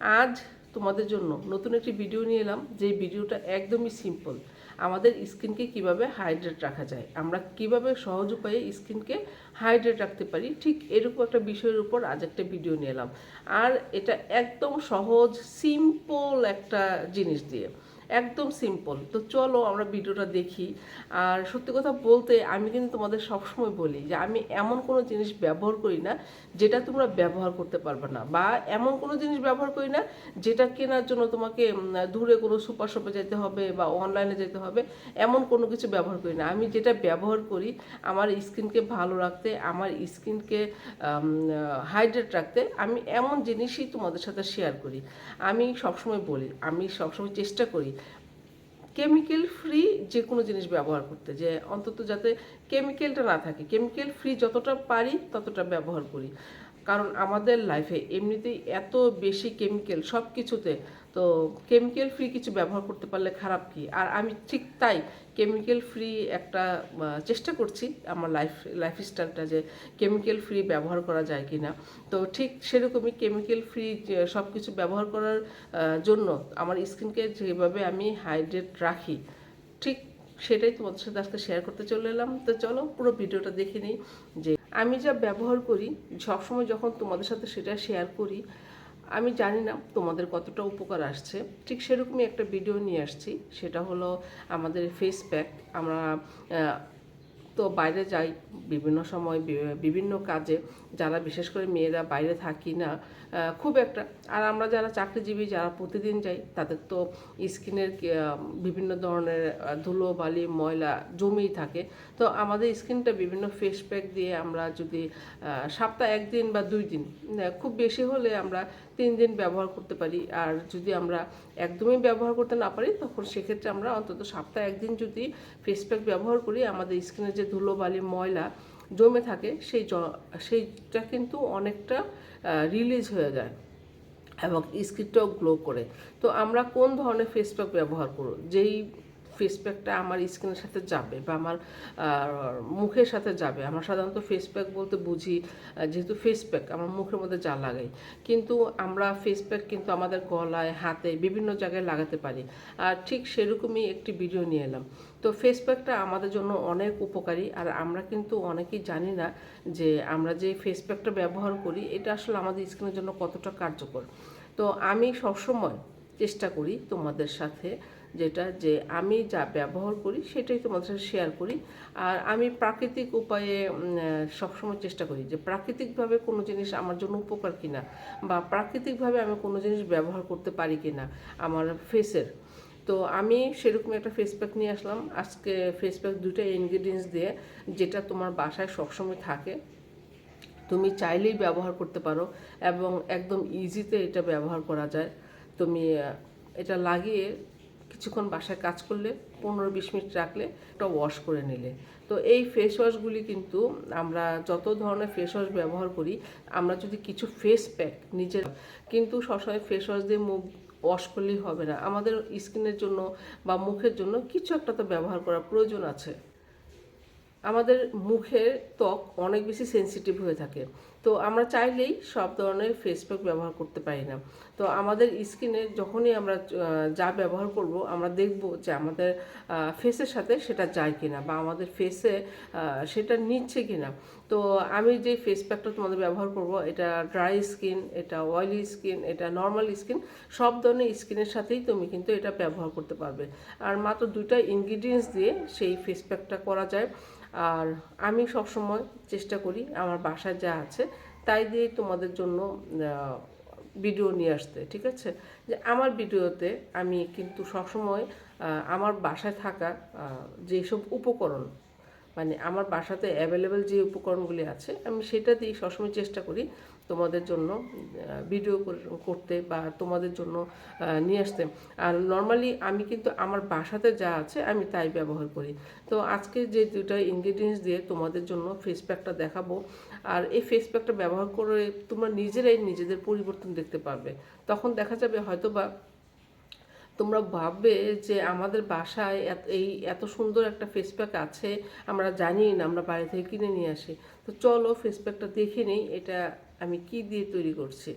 আজ তোমাদের জন্য নতুন একটি ভিডিও নিয়ে এলাম যে ভিডিওটা একদমই সিম্পল আমাদের স্কিনকে কীভাবে হাইড্রেট রাখা যায়, আমরা কীভাবে সহজ উপায়ে স্কিনকে হাইড্রেট রাখতে পারি, ঠিক এরকম একটা বিষয়ের উপর আজ একটা ভিডিও নিয়ে এলাম। আর এটা একদম সহজ সিম্পল একটা জিনিস দিয়ে। একদম সিম্পল তো চলো আমরা ভিডিওটা দেখি। আর সত্যি কথা বলতে আমি কিন্তু তোমাদের সবসময় বলি যে আমি এমন কোনো জিনিস ব্যবহার করি না যেটা তোমরা ব্যবহার করতে পারবে না বা এমন কোনো জিনিস ব্যবহার করি না যেটা কেনার জন্য তোমাকে দূরে কোনো সুপার শপে যেতে হবে বা অনলাইনে যেতে হবে, এমন কোনো কিছু ব্যবহার করি না। আমি যেটা ব্যবহার করি আমার স্কিনকে ভালো রাখতে, আমার স্কিনকে হাইড্রেট রাখতে আমি এমন জিনিসই তোমাদের সাথে শেয়ার করি। আমি সবসময় বলি, আমি সবসময় চেষ্টা করি কেমিক্যাল ফ্রি যে কোনো জিনিস ব্যবহার করতে যে অন্তত যাতে কেমিক্যালটা না থাকে। কেমিক্যাল ফ্রি যতটা পারি ততটা ব্যবহার করি। কারণ আমাদের লাইফে এমনিতেই এত বেশি কেমিক্যাল সব কিছুতে তো কেমিক্যাল ফ্রি কিছু ব্যবহার করতে পারলে খারাপ কি? আর আমি ঠিক তাই কেমিক্যাল ফ্রি একটা চেষ্টা করছি আমার লাইফ লাইফস্টাইলটা যে কেমিক্যাল ফ্রি ব্যবহার করা যায় কি না তো ঠিক সেরকমই কেমিক্যাল ফ্রি সব কিছু ব্যবহার করার জন্য আমার স্কিনকে যেভাবে আমি হাইড্রেট রাখি, ঠিক সেটাই তোমাদের সাথে আজকে শেয়ার করতে চলে এলাম। তো চলো পুরো ভিডিওটা দেখে নিই যে আমি যা ব্যবহার করি, সবসময় যখন তোমাদের সাথে সেটা শেয়ার করি, আমি জানি না তোমাদের কতটা উপকার আসছে। ঠিক সেরকমই একটা ভিডিও নিয়ে আসছি, সেটা হলো আমাদের ফেস প্যাক আমরা তো বাইরে যাই বিভিন্ন সময় বিভিন্ন কাজে, যারা বিশেষ করে মেয়েরা বাইরে থাকি না খুব একটা, আর আমরা যারা চাকরিজীবী যারা প্রতিদিন যাই, তাদের তো স্কিনের বিভিন্ন ধরনের ধুলো, বালি, ময়লা জমেই থাকে। তো আমাদের স্কিনটা বিভিন্ন ফেস প্যাক দিয়ে আমরা যদি সপ্তাহে একদিন বা দুই দিন খুব বেশি হলে আমরা তিন দিন ব্যবহার করতে পারি। আর যদি আমরা একদমই ব্যবহার করতে না পারি, তখন সেক্ষেত্রে আমরা অন্তত সপ্তাহে একদিন যদি ফেস প্যাক ব্যবহার করি, আমাদের স্কিনের যে ধুলোবালি ময়লা জমে থাকে, সেই সেইটা কিন্তু অনেকটা রিলিজ হয়ে যায় এবং স্কিনটাও গ্লো করে। তো আমরা কোন ধরনের ফেস প্যাক ব্যবহার করব? যেই ফেস প্যাকটা আমার স্কিনের সাথে যাবে বা আমার মুখের সাথে যাবে। আমরা সাধারণত ফেস প্যাক বলতে বুঝি যেহেতু ফেস প্যাক আমার মুখের মধ্যে যা লাগাই কিন্তু আমরা ফেস প্যাক কিন্তু আমাদের গলায়, হাতে বিভিন্ন জায়গায় লাগাতে পারি। আর ঠিক সেরকমই একটি ভিডিও নিয়ে এলাম। তো ফেস প্যাকটা আমাদের জন্য অনেক উপকারী। আর আমরা কিন্তু অনেকেই জানি না যে আমরা যে ফেস প্যাকটা ব্যবহার করি, এটা আসলে আমাদের স্কিনের জন্য কতটা কার্যকর। তো আমি সবসময় চেষ্টা করি তোমাদের সাথে যেটা যে আমি যা ব্যবহার করি সেটাই তোমাদের সাথে শেয়ার করি। আর আমি প্রাকৃতিক উপায়ে সবসময় চেষ্টা করি যে প্রাকৃতিকভাবে কোনো জিনিস আমার জন্য উপকার কিনা বা প্রাকৃতিকভাবে আমি কোনো জিনিস ব্যবহার করতে পারি কিনা আমার ফেসের তো আমি সেরকম একটা ফেস প্যাক নিয়ে আসলাম। আজকে ফেস প্যাক দুটো ইনগ্রিডিয়েন্টস দিয়ে যেটা তোমার বাসায় সবসময় থাকে, তুমি চাইলেই ব্যবহার করতে পারো এবং একদম ইজিতে এটা ব্যবহার করা যায়। তুমি এটা লাগিয়ে কিছুক্ষণ বাসায় কাজ করলে, পনেরো বিশ মিনিট রাখলে ওটা ওয়াশ করে নিলে। তো এই ফেস ওয়াশগুলি কিন্তু আমরা যত ধরনের ফেস ওয়াশ ব্যবহার করি, আমরা যদি কিছু ফেস প্যাক নিজের, কিন্তু সবসময় ফেস ওয়াশ দিয়ে মুখ ওয়াশ করলেই হবে না। আমাদের স্কিনের জন্য বা মুখের জন্য কিছু একটা তো ব্যবহার করার প্রয়োজন আছে। আমাদের মুখের ত্বক অনেক বেশি সেনসিটিভ হয়ে থাকে। তো আমরা চাইলেই সব ধরনের ফেস প্যাক ব্যবহার করতে পারি না। তো আমাদের স্কিনে যখনই আমরা যা ব্যবহার করব, আমরা দেখব যে আমাদের ফেসের সাথে সেটা যায় কিনা বা আমাদের ফেসে সেটা নিচ্ছে কিনা। তো আমি যে ফেস প্যাকটা তোমাদের ব্যবহার করব, এটা ড্রাই স্কিন এটা অয়েলি স্কিন এটা নর্মাল স্কিন সব ধরনের স্কিনের সাথেই তুমি কিন্তু এটা ব্যবহার করতে পারবে। আর মাত্র দুইটা ইনগ্রিডিয়েন্টস দিয়ে সেই ফেস প্যাকটা করা যায়। আর আমি সবসময় চেষ্টা করি আমার বাসায় যা আছে তাই দিয়ে তোমাদের জন্য ভিডিও নিয়ে আসতে, ঠিক আছে? যে আমার ভিডিওতে আমি কিন্তু সবসময় সময় আমার বাসায় থাকা যেসব উপকরণ মানে আমার বাসাতে অ্যাভেলেবেল যে উপকরণগুলি আছে, আমি সেটা দিয়েই সবসময় চেষ্টা করি তোমাদের জন্য ভিডিও করতে বা তোমাদের জন্য নিয়ে আসতে। আর নর্মালি আমি কিন্তু আমার বাসাতে যা আছে আমি তাই ব্যবহার করি। তো আজকে যে দুটা ইনগ্রিডিয়েন্টস দিয়ে তোমাদের জন্য ফেস প্যাকটা দেখাবো, আর এই ফেস প্যাকটা ব্যবহার করে তোমরা নিজেরাই নিজেদের পরিবর্তন দেখতে পারবে। তখন দেখা যাবে হয়তো বা তোমরা ভাববে যে আমাদের বাসায় এই এত সুন্দর একটা ফেস প্যাক আছে, আমরা জানি না, আমরা বাইরে থেকে কিনে নিয়ে আসি। তো চলো ফেস প্যাকটা দেখে নিই, এটা আমি কি দিয়ে তৈরি করছি।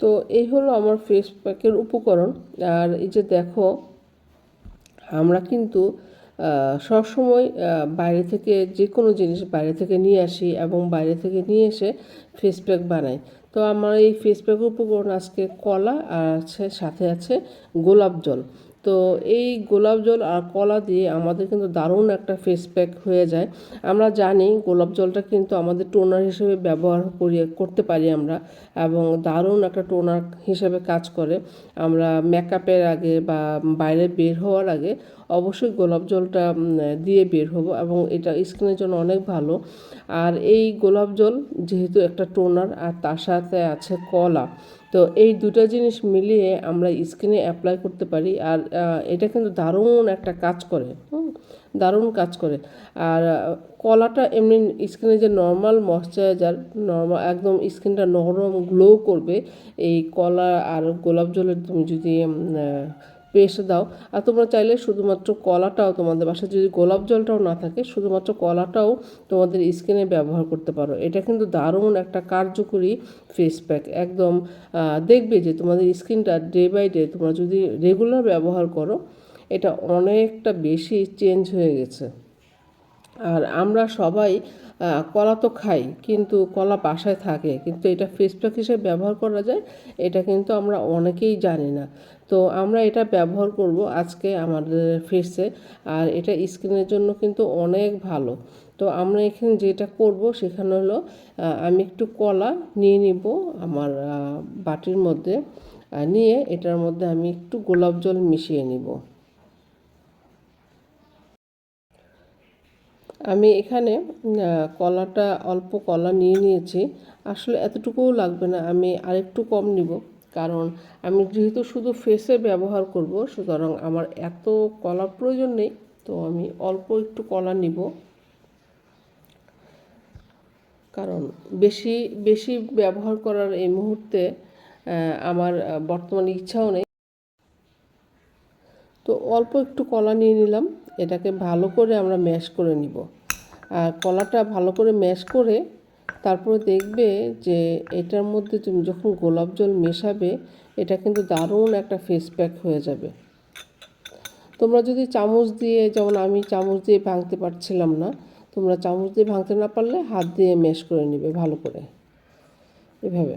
তো এই হলো আমার ফেস প্যাকের উপকরণ। আর এই যে দেখো, আমরা কিন্তু সবসময় বাইরে থেকে যে কোনো জিনিস বাইরে থেকে নিয়ে আসি এবং বাইরে থেকে নিয়ে এসে ফেস প্যাক বানাই। তো আমার এই ফেস প্যাকের উপকরণ আজকে কলা আর আছে, সাথে আছে গোলাপ জল। তো এই গোলাপ জল আর কলা দিয়ে আমাদের কিন্তু দারুণ একটা ফেস প্যাক হয়ে যায়। আমরা জানি গোলাপ জলটা কিন্তু আমাদের টোনার হিসেবে ব্যবহার করি, করতে পারি আমরা এবং দারুণ একটা টোনার হিসেবে কাজ করে। আমরা মেকআপের আগে বা বাইরে বের হওয়ার আগে অবশ্যই গোলাপ জলটা দিয়ে বের হব এবং এটা স্কিনের জন্য অনেক ভালো। আর এই গোলাপ জল যেহেতু একটা টোনার আর তার সাথে আছে কলা, তো এই দুটো জিনিস মিলিয়ে আমরা স্কিনে অ্যাপ্লাই করতে পারি। আর এটা কিন্তু দারুণ একটা কাজ করে দারুণ কাজ করে। আর কলাটা এমনি স্কিনে যে নর্মাল ময়শ্চারাইজার, নর্মাল একদম স্কিনটা নরম, গ্লো করবে, এই কলা আর গোলাপ জলের তুমি যদি পেস্ট দাও। আর তোমরা চাইলে শুধুমাত্র কলাটাও তোমাদের বাসায়, যদি গোলাপ জলটাও না থাকে, শুধুমাত্র কলাটাও তোমাদের স্কিনে ব্যবহার করতে পারো। এটা কিন্তু দারুণ একটা কার্যকরী ফেস প্যাক একদম দেখবে যে তোমাদের স্কিনটা ডে বাই ডে তোমরা যদি রেগুলার ব্যবহার করো, এটা অনেকটা বেশি চেঞ্জ হয়ে গেছে। আর আমরা সবাই কলা তো খাই, কিন্তু কলা বাসায় থাকে। কিন্তু এটা ফেস প্যাক হিসেবে ব্যবহার করা যায়, এটা কিন্তু আমরা অনেকেই জানি না। তো আমরা এটা ব্যবহার করব আজকে আমাদের ফেসে আর এটা স্কিনের জন্য কিন্তু অনেক ভালো। তো আমরা এখানে যেটা করব সেখানে হলো আমি একটু কলা নিয়ে নিব আমার বাটির মধ্যে। নিয়ে এটার মধ্যে আমি একটু গোলাপ জল মিশিয়ে নিব। আমি এখানে কলাটা, অল্প কলা নিয়ে নিয়েছি। আসলে এতটুকুও লাগবে না, আমি আরেকটু কম নিব। কারণ আমি যেহেতু শুধু ফেসে ব্যবহার করব, সুতরাং আমার এত কলার প্রয়োজন নেই, তো আমি অল্প একটু কলা নিব। কারণ বেশি বেশি ব্যবহার করার এই মুহূর্তে আমার বর্তমানে ইচ্ছাও নেই। তো অল্প একটু কলা নিয়ে নিলাম, এটাকে ভালো করে আমরা ম্যাশ করে নিব। আর কলাটা ভালো করে ম্যাশ করে তারপরে দেখবে যে এটার মধ্যে তুমি যখন গোলাপ জল মেশাবে, এটা কিন্তু দারুণ একটা ফেস প্যাক হয়ে যাবে। তোমরা যদি চামচ দিয়ে, যেমন আমি চামচ দিয়ে ভাঙতে পারছিলাম না, তোমরা চামচ দিয়ে ভাঙতে না পারলে হাত দিয়ে ম্যাশ করে নিবে ভালো করে। এভাবে।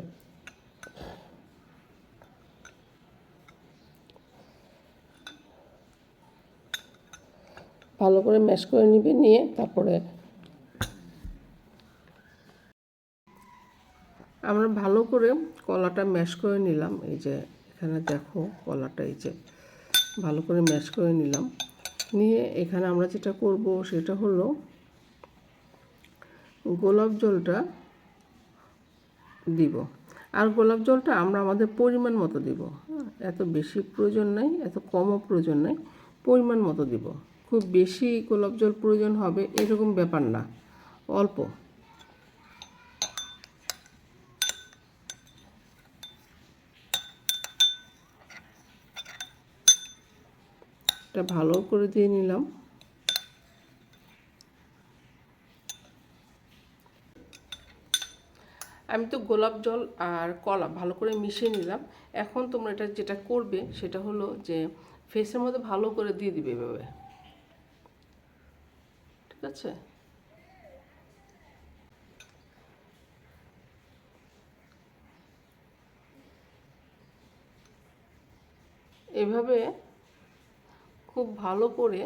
ভালো করে ম্যাশ করে নিবে, নিয়ে তারপরে আমরা ভালো করে কলাটা ম্যাশ করে নিলাম। এই যে এখানে দেখো কলাটা এই যে ভালো করে ম্যাশ করে নিলাম। নিয়ে এখানে আমরা যেটা করব সেটা হলো গোলাপ জলটা দিব। আর গোলাপ জলটা আমরা আমাদের পরিমাণ মতো দিব। এত বেশি প্রয়োজন নাই, এত কমও প্রয়োজন নাই, পরিমাণ মতো দিব। খুব বেশি গোলাপ জল প্রয়োজন হবে এরকম ব্যাপার না, অল্প। এটা ভালো করে দিয়ে নিলাম। আমি তো গোলাপ জল আর কলা ভালো করে মিশিয়ে নিলাম। এখন তোমরা এটা যেটা করবে সেটা হলো যে ফেসের মধ্যে ভালো করে দিয়ে দিবে এভাবে। ঠিক আছে? এভাবে খুব ভালো করে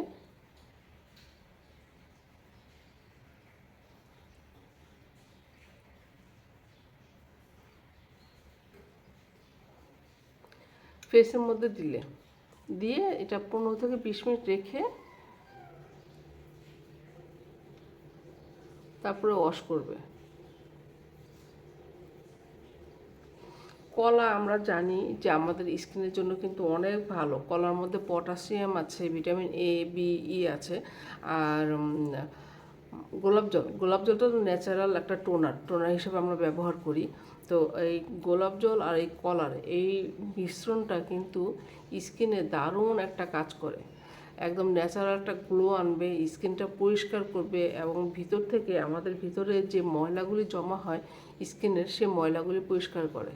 ফেসের মধ্যে দিলে। দিয়ে এটা পনেরো থেকে বিশ মিনিট রেখে তারপরে ওয়াশ করবে। কলা আমরা জানি যে আমাদের স্কিনের জন্য কিন্তু অনেক ভালো। কলার মধ্যে পটাশিয়াম আছে, ভিটামিন এ বি ই আছে, আর গোলাপ জল। গোলাপ জলটা তো ন্যাচারাল একটা টোনার টোনার হিসেবে আমরা ব্যবহার করি। তো এই গোলাপ জল আর এই কলার এই মিশ্রণটা কিন্তু স্কিনে দারুণ একটা কাজ করে। একদম ন্যাচারাল একটা গ্লো আনবে, স্কিনটা পরিষ্কার করবে এবং ভিতর থেকে আমাদের ভিতরে যে ময়লাগুলি জমা হয় স্কিনের, সে ময়লাগুলি পরিষ্কার করে।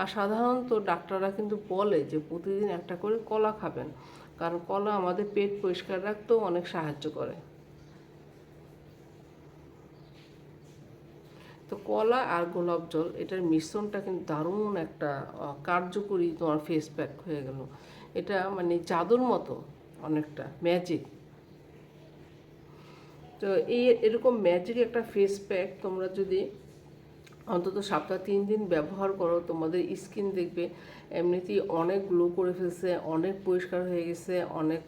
আর সাধারণত ডাক্তাররা কিন্তু বলে যে প্রতিদিন একটা করে কলা খাবেন, কারণ কলা আমাদের পেট পরিষ্কার রাখতেও অনেক সাহায্য করে। তো কলা আর গোলাপ জল, এটার মিশ্রণটা কিন্তু দারুণ একটা কার্যকরী তোমার ফেস প্যাক হয়ে গেল। এটা মানে জাদুর মতো অনেকটা ম্যাজিক তো এই এরকম ম্যাজিক একটা ফেস প্যাক তোমরা যদি অন্তত সপ্তাহ তিন দিন ব্যবহার করো, তোমাদের স্কিন দেখবে এমনিতেই অনেক গ্লো করে ফেলছে, অনেক পরিষ্কার হয়ে গেছে, অনেক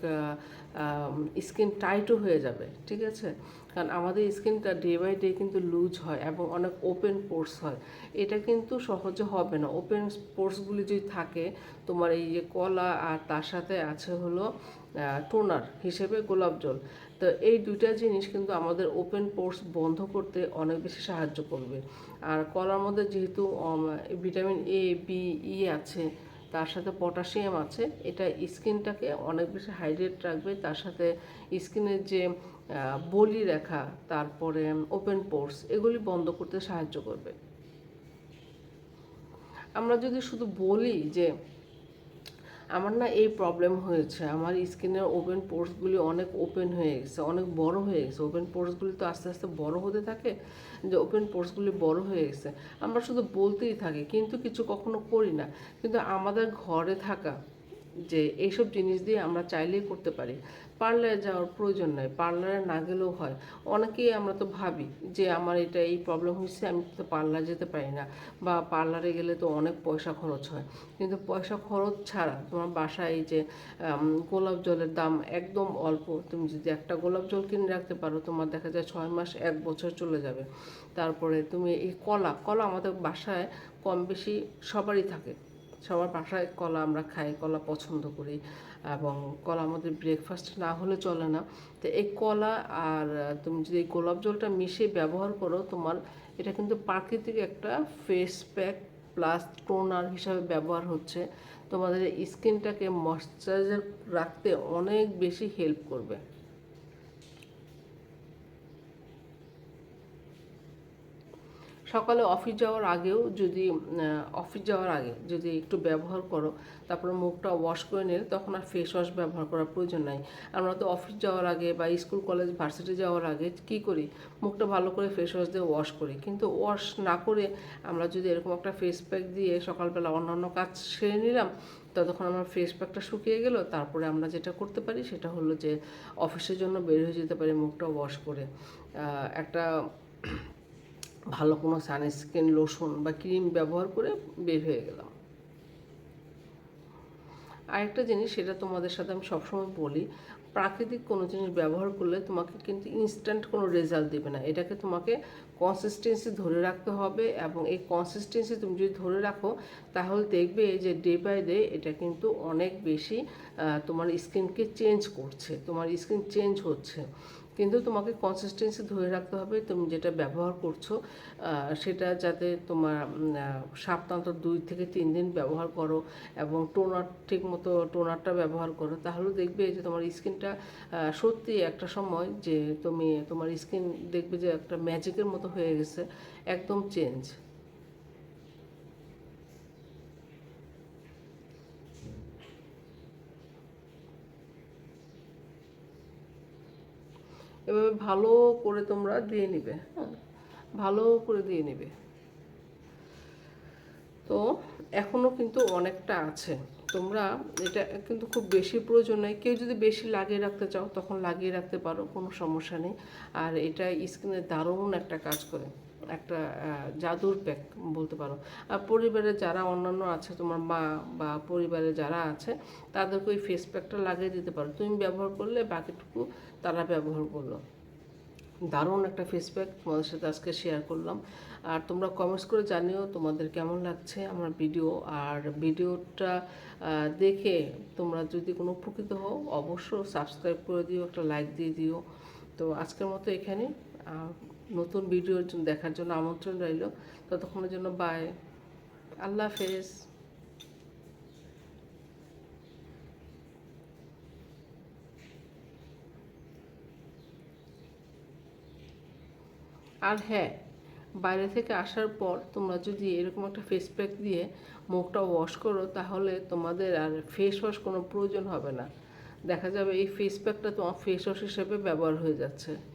স্কিন টাইটও হয়ে যাবে, ঠিক আছে? কারণ আমাদের স্কিনটা ডে বাই ডে কিন্তু লুজ হয় এবং অনেক ওপেন পোর্স হয়। এটা কিন্তু সহজে হবে না। ওপেন পোর্সগুলি যদি থাকে, তোমার এই যে কলা আর তার সাথে আছে হলো টোনার হিসেবে গোলাপ জল। তো এই দুইটা জিনিস কিন্তু আমাদের ওপেন পোর্স বন্ধ করতে অনেক বেশি সাহায্য করবে। আর কলার মধ্যে যেহেতু ভিটামিন এ বি ই আছে, তার সাথে পটাশিয়াম আছে, এটা স্কিনটাকে অনেক বেশি হাইড্রেট রাখবে। তার সাথে স্কিনের যে বলি রেখা, তারপরে ওপেন পোর্স এগুলি বন্ধ করতে সাহায্য করবে। আমরা যদি শুধু বলি যে আমার না এই প্রবলেম হয়েছে। আমার স্কিনের ওপেন পোর্সগুলি অনেক ওপেন হয়ে গেছে, অনেক বড় হয়ে গেছে। ওপেন পোর্সগুলি তো আস্তে আস্তে বড় হতে থাকে, যে ওপেন পোর্সগুলি বড় হয়ে গেছে। আমরা শুধু বলতেই থাকি, কিন্তু কিছু কখনো করি না। কিন্তু আমাদের ঘরে থাকা যে এইসব জিনিস দিয়ে আমরা চাইলেই করতে পারি। পার্লারে যাওয়ার প্রয়োজন নাই, পার্লারে না গেলেও হয়। অনেকেই আমরা তো ভাবি যে আমার এটা এই প্রবলেম হয়েছে, আমি তো পার্লার যেতে পারি না বা পার্লারে গেলে তো অনেক পয়সা খরচ হয়। কিন্তু পয়সা খরচ ছাড়া তোমার বাসায় এই যে গোলাপ জলের দাম একদম অল্প, তুমি যদি একটা গোলাপ জল কিনে রাখতে পারো, তোমার দেখা যায় ছয় মাস, এক বছর চলে যাবে। তারপরে তুমি এই কলা কলা আমাদের বাসায় কম বেশি সবারই থাকে। সবার বাসায় কলা আমরা খাই, কলা পছন্দ করি এবং কলা আমাদের ব্রেকফাস্ট না হলে চলে না। তো এই কলা আর তুমি যদি এই গোলাপ জলটা মিশিয়ে ব্যবহার করো, তোমার এটা কিন্তু প্রাকৃতিক একটা ফেস প্যাক প্লাস টোনার হিসাবে ব্যবহার হচ্ছে। তোমাদের স্কিনটাকে ময়শ্চারাইজার রাখতে অনেক বেশি হেল্প করবে। সকালে অফিস যাওয়ার আগেও যদি অফিস যাওয়ার আগে যদি একটু ব্যবহার করো, তারপরে মুখটা ওয়াশ করে নিলে তখন আর ফেস ওয়াশ ব্যবহার করার প্রয়োজন নাই। আমরা তো অফিস যাওয়ার আগে বা স্কুল কলেজ ভার্সিটি যাওয়ার আগে কি করি? মুখটা ভালো করে ফেস ওয়াশ দিয়ে ওয়াশ করি। কিন্তু ওয়াশ না করে আমরা যদি এরকম একটা ফেস প্যাক দিয়ে সকালবেলা অন্যান্য কাজ সেরে নিলাম, ততক্ষণ আমার ফেস প্যাকটা শুকিয়ে গেল। তারপরে আমরা যেটা করতে পারি সেটা হলো যে অফিসের জন্য বের হয়ে যেতে পারি মুখটা ওয়াশ করে। একটা ভালো কোনো সানস্ক্রিন, লোশন বা ক্রিম ব্যবহার করে বের হয়ে গেলাম। আরেকটা জিনিস সেটা তোমাদের সাথে আমি সবসময় বলি, প্রাকৃতিক কোনো জিনিস ব্যবহার করলে তোমাকে কিন্তু ইনস্ট্যান্ট কোনো রেজাল্ট দেবে না। এটাকে তোমাকে কনসিস্টেন্সি ধরে রাখতে হবে এবং এই কনসিস্টেন্সি তুমি যদি ধরে রাখো, তাহলে দেখবে যে ডে বাই ডে এটা কিন্তু অনেক বেশি তোমার স্কিনকে চেঞ্জ করছে, তোমার স্কিন চেঞ্জ হচ্ছে। কিন্তু তোমাকে কনসিস্টেন্সি ধরে রাখতে হবে তুমি যেটা ব্যবহার করছ সেটা যাতে তোমার উম, দুই থেকে তিন দিন ব্যবহার করো এবং টোনার ঠিক মতো টোনারটা ব্যবহার করো তাহলে দেখবে যে তোমার স্কিনটা সত্যি একটা সময় যে তুমি তোমার স্কিন দেখবে যে একটা ম্যাজিকের মতো হয়ে গেছে একদম চেঞ্জ এভাবে ভালো করে তোমরা দিয়ে নিবে। ভালো করে দিয়ে নিবে। তো এখনও কিন্তু অনেকটা আছে। তোমরা এটা কিন্তু খুব বেশি প্রয়োজন নেই। কেউ যদি বেশি লাগিয়ে রাখতে চাও, তখন লাগিয়ে রাখতে পারো, কোনো সমস্যা নেই। আর এটা স্কিনে দারুণ একটা কাজ করে। একটা জাদুর প্যাক বলতে পারো। আর পরিবারে যারা অন্যান্য আছে, তোমার মা বা পরিবারে যারা আছে, তাদেরকে ওই ফেস প্যাকটা লাগিয়ে দিতে পারো। তুমি ব্যবহার করলে বাকিটুকু তারা ব্যবহার করল। দারুণ একটা ফেস প্যাক তোমাদের সাথে আজকে শেয়ার করলাম। আর তোমরা কমেন্টস করে জানিও তোমাদের কেমন লাগছে আমার ভিডিও আর ভিডিওটা দেখে তোমরা যদি কোনো উপকৃত হও অবশ্য সাবস্ক্রাইব করে দিও, একটা লাইক দিয়ে দিও। তো আজকের মতো এখানে নতুন ভিডিও দেখার জন্য আমন্ত্রণ রইল। ততক্ষণের জন্য বাই আল্লাহ হাফেজ। আর হ্যাঁ বাইরে থেকে আসার পর তোমরা যদি এরকম একটা ফেস প্যাক দিয়ে মুখটা ওয়াশ করো, তাহলে তোমাদের আর ফেস ওয়াশ কোনো প্রয়োজন হবে না। দেখা যাবে এই ফেস প্যাকটা তোমার ফেস ওয়াশ হিসেবে ব্যবহার হয়ে যাচ্ছে।